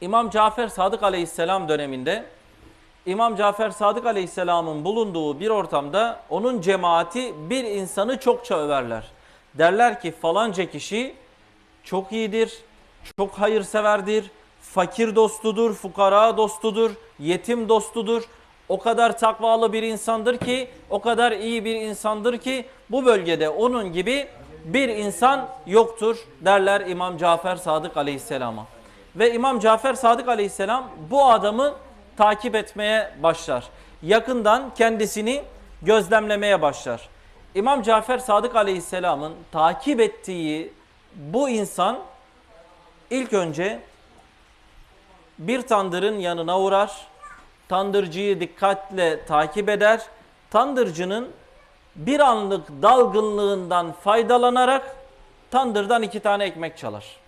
İmam Cafer Sadık Aleyhisselam döneminde İmam Cafer Sadık Aleyhisselam'ın bulunduğu bir ortamda onun cemaati bir insanı çokça överler. Derler ki falanca kişi çok iyidir, çok hayırseverdir, fakir dostudur, fukara dostudur, yetim dostudur. O kadar takvalı bir insandır ki, o kadar iyi bir insandır ki bu bölgede onun gibi bir insan yoktur derler İmam Cafer Sadık Aleyhisselam'a. Ve İmam Cafer Sadık Aleyhisselam bu adamı takip etmeye başlar. Yakından kendisini gözlemlemeye başlar. İmam Cafer Sadık Aleyhisselam'ın takip ettiği bu insan ilk önce bir tandırın yanına uğrar. Tandırcıyı dikkatle takip eder. Tandırcının bir anlık dalgınlığından faydalanarak tandırdan iki tane ekmek çalar.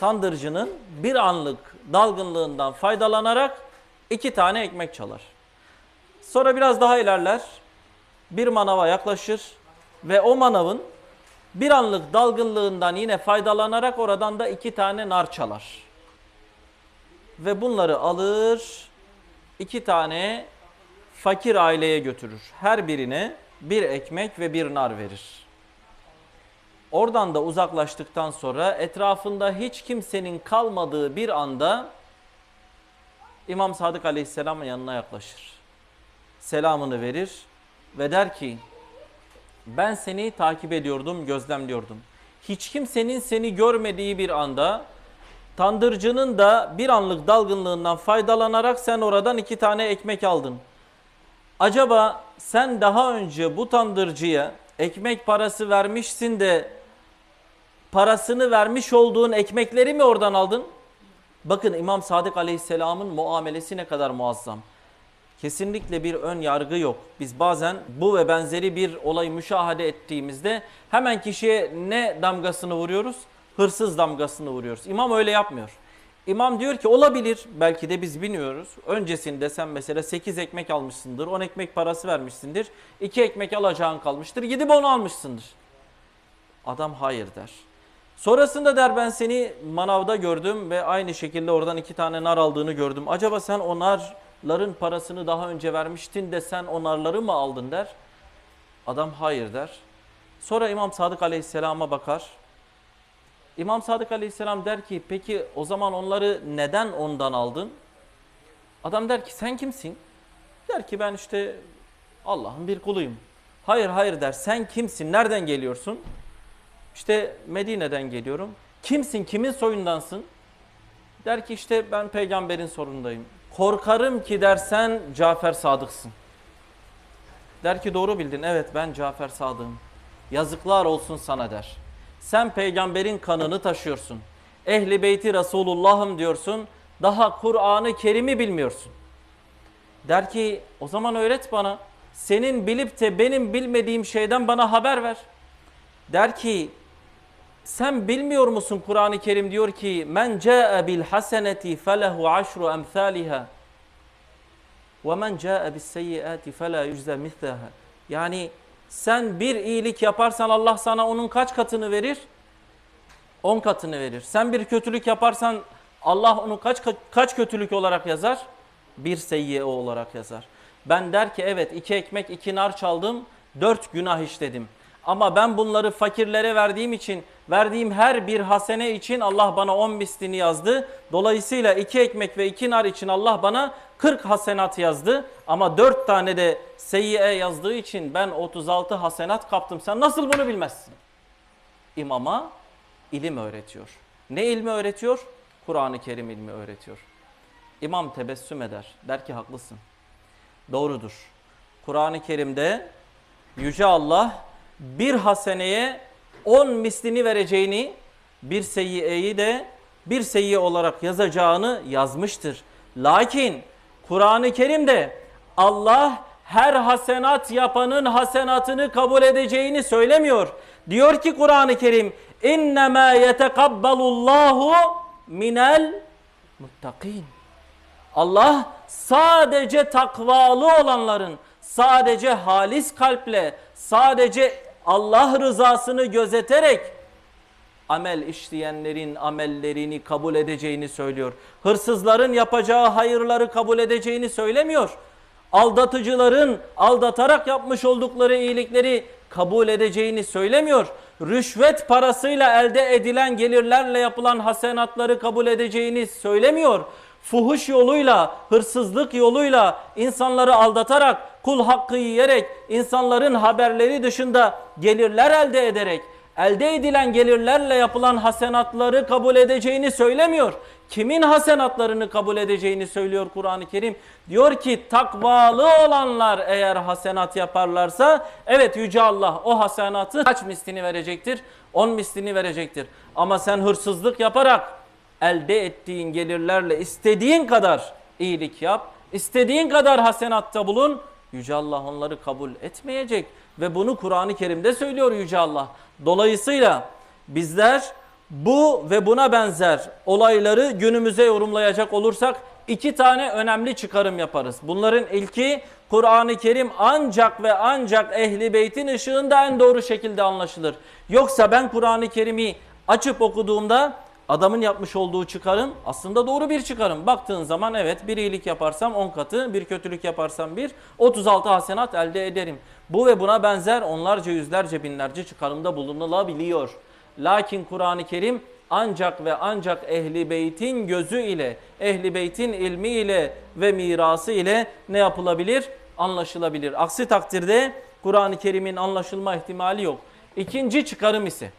Tandırcının bir anlık dalgınlığından faydalanarak iki tane ekmek çalar. Sonra biraz daha ilerler. Bir manava yaklaşır ve o manavın bir anlık dalgınlığından yine faydalanarak oradan da iki tane nar çalar. Ve bunları alır, iki tane fakir aileye götürür. Her birine bir ekmek ve bir nar verir. Oradan da uzaklaştıktan sonra etrafında hiç kimsenin kalmadığı bir anda İmam Sadık Aleyhisselam'ın yanına yaklaşır. Selamını verir ve der ki ben seni takip ediyordum, gözlemliyordum. Hiç kimsenin seni görmediği bir anda tandırcının da bir anlık dalgınlığından faydalanarak sen oradan iki tane ekmek aldın. Acaba sen daha önce bu tandırcıya ekmek parası vermişsin de parasını vermiş olduğun ekmekleri mi oradan aldın? Bakın İmam Sadık Aleyhisselam'ın muamelesi ne kadar muazzam. Kesinlikle bir ön yargı yok. Biz bazen bu ve benzeri bir olayı müşahede ettiğimizde hemen kişiye ne damgasını vuruyoruz? Hırsız damgasını vuruyoruz. İmam öyle yapmıyor. İmam diyor ki olabilir belki de biz bilmiyoruz. Öncesinde sen mesela 8 ekmek almışsındır, 10 ekmek parası vermişsindir. 2 ekmek alacağın kalmıştır, gidip onu almışsındır. Adam hayır der. Sonrasında der ben seni manavda gördüm ve aynı şekilde oradan iki tane nar aldığını gördüm. Acaba sen o narların parasını daha önce vermiştin de sen o mı aldın der. Adam hayır der. Sonra İmam Sadık Aleyhisselam'a bakar. İmam Sadık Aleyhisselam der ki peki o zaman onları neden ondan aldın? Adam der ki sen kimsin? Der ki ben işte Allah'ın bir kuluyum. Hayır hayır der sen kimsin? Nereden geliyorsun? İşte Medine'den geliyorum. Kimsin? Kimin soyundansın? Der ki işte ben peygamberin sorundayım. Korkarım ki dersen Cafer Sadık'sın. Der ki doğru bildin. Evet ben Cafer Sadık'ım. Yazıklar olsun sana der. Sen peygamberin kanını taşıyorsun. Ehli beyti Resulullah'ım diyorsun. Daha Kur'an-ı Kerim'i bilmiyorsun. Der ki o zaman öğret bana. Senin bilip de benim bilmediğim şeyden bana haber ver. Der ki sen bilmiyor musun Kur'an-ı Kerim diyor ki men caa bil haseneti felehu aşru emsaliha ve men caa bis seyyiati fela yujza mislaha. Yani sen bir iyilik yaparsan Allah sana onun kaç katını verir? 10 katını verir. Sen bir kötülük yaparsan Allah onu kaç kaç kötülük olarak yazar? Bir seyyiye olarak yazar. Ben der ki evet iki ekmek iki nar çaldım, dört günah işledim. Ama ben bunları fakirlere verdiğim için, verdiğim her bir hasene için Allah bana 10 mislini yazdı. Dolayısıyla iki ekmek ve iki nar için Allah bana 40 hasenat yazdı. Ama 4 tane de seyyiye yazdığı için ben 36 hasenat kaptım. Sen nasıl bunu bilmezsin? İmama ilim öğretiyor. Ne ilmi öğretiyor? Kur'an-ı Kerim ilmi öğretiyor. İmam tebessüm eder. Der ki haklısın. Doğrudur. Kur'an-ı Kerim'de Yüce Allah bir haseneye on mislini vereceğini, bir seyyiyeyi de bir seyyiye olarak yazacağını yazmıştır. Lakin Kur'an-ı Kerim'de Allah her hasenat yapanın hasenatını kabul edeceğini söylemiyor. Diyor ki Kur'an-ı Kerim innema yetekabbalullahu minel muttakin. Allah sadece takvalı olanların, sadece halis kalple, sadece Allah rızasını gözeterek amel işleyenlerin amellerini kabul edeceğini söylüyor. Hırsızların yapacağı hayırları kabul edeceğini söylemiyor. Aldatıcıların aldatarak yapmış oldukları iyilikleri kabul edeceğini söylemiyor. Rüşvet parasıyla elde edilen gelirlerle yapılan hasenatları kabul edeceğini söylemiyor. Fuhuş yoluyla, hırsızlık yoluyla insanları aldatarak, kul hakkı yiyerek, insanların haberleri dışında gelirler elde ederek, elde edilen gelirlerle yapılan hasenatları kabul edeceğini söylemiyor. Kimin hasenatlarını kabul edeceğini söylüyor Kur'an-ı Kerim. Diyor ki takvalı olanlar eğer hasenat yaparlarsa evet Yüce Allah o hasenatı kaç mislini verecektir? 10 mislini verecektir. Ama sen hırsızlık yaparak elde ettiğin gelirlerle istediğin kadar iyilik yap, istediğin kadar hasenatta bulun. Yüce Allah onları kabul etmeyecek ve bunu Kur'an-ı Kerim'de söylüyor Yüce Allah. Dolayısıyla bizler bu ve buna benzer olayları günümüze yorumlayacak olursak iki tane önemli çıkarım yaparız. Bunların ilki Kur'an-ı Kerim ancak ve ancak Ehli Beyt'in ışığında en doğru şekilde anlaşılır. Yoksa ben Kur'an-ı Kerim'i açıp okuduğumda adamın yapmış olduğu çıkarım aslında doğru bir çıkarım. Baktığın zaman evet bir iyilik yaparsam 10 katı, bir kötülük yaparsam bir 36 hasenat elde ederim. Bu ve buna benzer onlarca yüzlerce binlerce çıkarımda bulunulabiliyor. Lakin Kur'an-ı Kerim ancak ve ancak ehli beytin gözü ile, ehli beytin ilmi ile ve mirası ile ne yapılabilir? Anlaşılabilir. Aksi takdirde Kur'an-ı Kerim'in anlaşılma ihtimali yok. İkinci çıkarım ise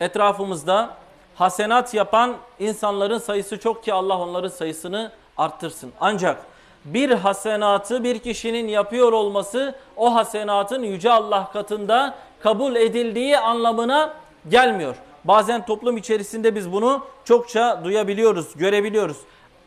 etrafımızda hasenat yapan insanların sayısı çok ki Allah onların sayısını arttırsın. Ancak bir hasenatı bir kişinin yapıyor olması o hasenatın yüce Allah katında kabul edildiği anlamına gelmiyor. Bazen toplum içerisinde biz bunu çokça duyabiliyoruz, görebiliyoruz.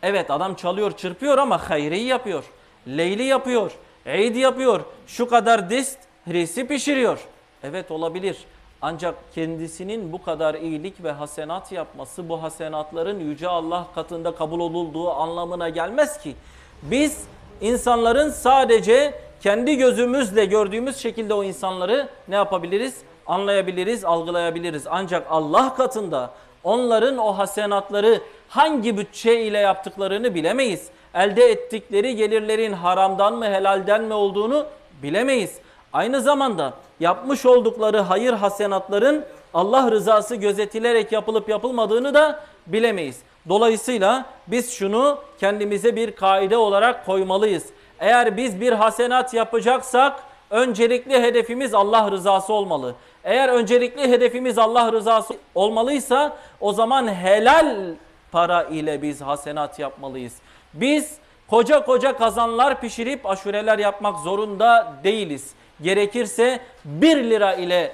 Evet adam çalıyor, çırpıyor ama hayri yapıyor. Leyli yapıyor, eid yapıyor. Şu kadar dist risi pişiriyor. Evet olabilir. Ancak kendisinin bu kadar iyilik ve hasenat yapması bu hasenatların yüce Allah katında kabul olunduğu anlamına gelmez ki. Biz insanların sadece kendi gözümüzle gördüğümüz şekilde o insanları ne yapabiliriz? Anlayabiliriz, algılayabiliriz. Ancak Allah katında onların o hasenatları hangi bütçe ile yaptıklarını bilemeyiz. Elde ettikleri gelirlerin haramdan mı helalden mi olduğunu bilemeyiz. Aynı zamanda yapmış oldukları hayır hasenatların Allah rızası gözetilerek yapılıp yapılmadığını da bilemeyiz. Dolayısıyla biz şunu kendimize bir kaide olarak koymalıyız. Eğer biz bir hasenat yapacaksak öncelikli hedefimiz Allah rızası olmalı. Eğer öncelikli hedefimiz Allah rızası olmalıysa o zaman helal para ile biz hasenat yapmalıyız. Biz koca koca kazanlar pişirip aşureler yapmak zorunda değiliz. Gerekirse 1 lira ile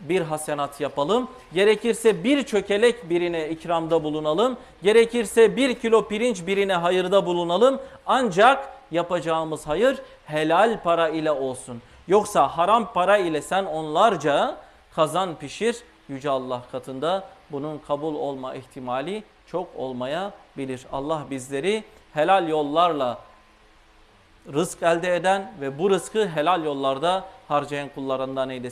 bir hasenat yapalım. Gerekirse bir çökelek birine ikramda bulunalım. Gerekirse bir kilo pirinç birine hayırda bulunalım. Ancak yapacağımız hayır helal para ile olsun. Yoksa haram para ile sen onlarca kazan pişir. Yüce Allah katında bunun kabul olma ihtimali çok olmayabilir. Allah bizleri helal yollarla rızk elde eden ve bu rızkı helal yollarda harcayan kullarından eylesin.